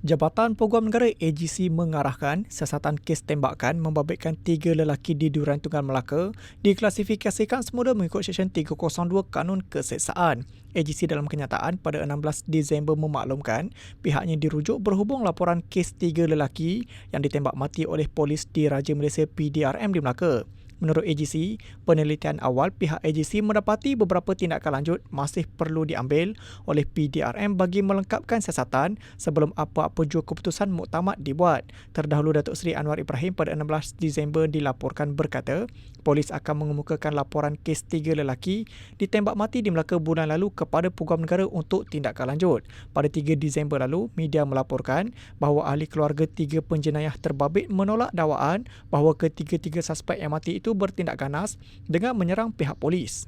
Jabatan Peguam Negara AGC mengarahkan siasatan kes tembakan membabitkan tiga lelaki di Durian Tunggal Melaka diklasifikasikan semula mengikut Seksyen 302 Kanun Keseksaan. AGC dalam kenyataan pada 16 Disember memaklumkan pihaknya dirujuk berhubung laporan kes tiga lelaki yang ditembak mati oleh polis di Raja Malaysia PDRM di Melaka. Menurut AGC, penelitian awal pihak AGC mendapati beberapa tindakan lanjut masih perlu diambil oleh PDRM bagi melengkapkan siasatan sebelum apa-apa jua keputusan muktamad dibuat. Terdahulu Datuk Seri Anwar Ibrahim pada 16 Disember dilaporkan berkata, polis akan mengemukakan laporan kes tiga lelaki ditembak mati di Melaka bulan lalu kepada Peguam Negara untuk tindakan lanjut. Pada 3 Disember lalu, media melaporkan bahawa ahli keluarga tiga penjenayah terbabit menolak dakwaan bahawa ketiga-tiga suspek yang mati itu bertindak ganas dengan menyerang pihak polis.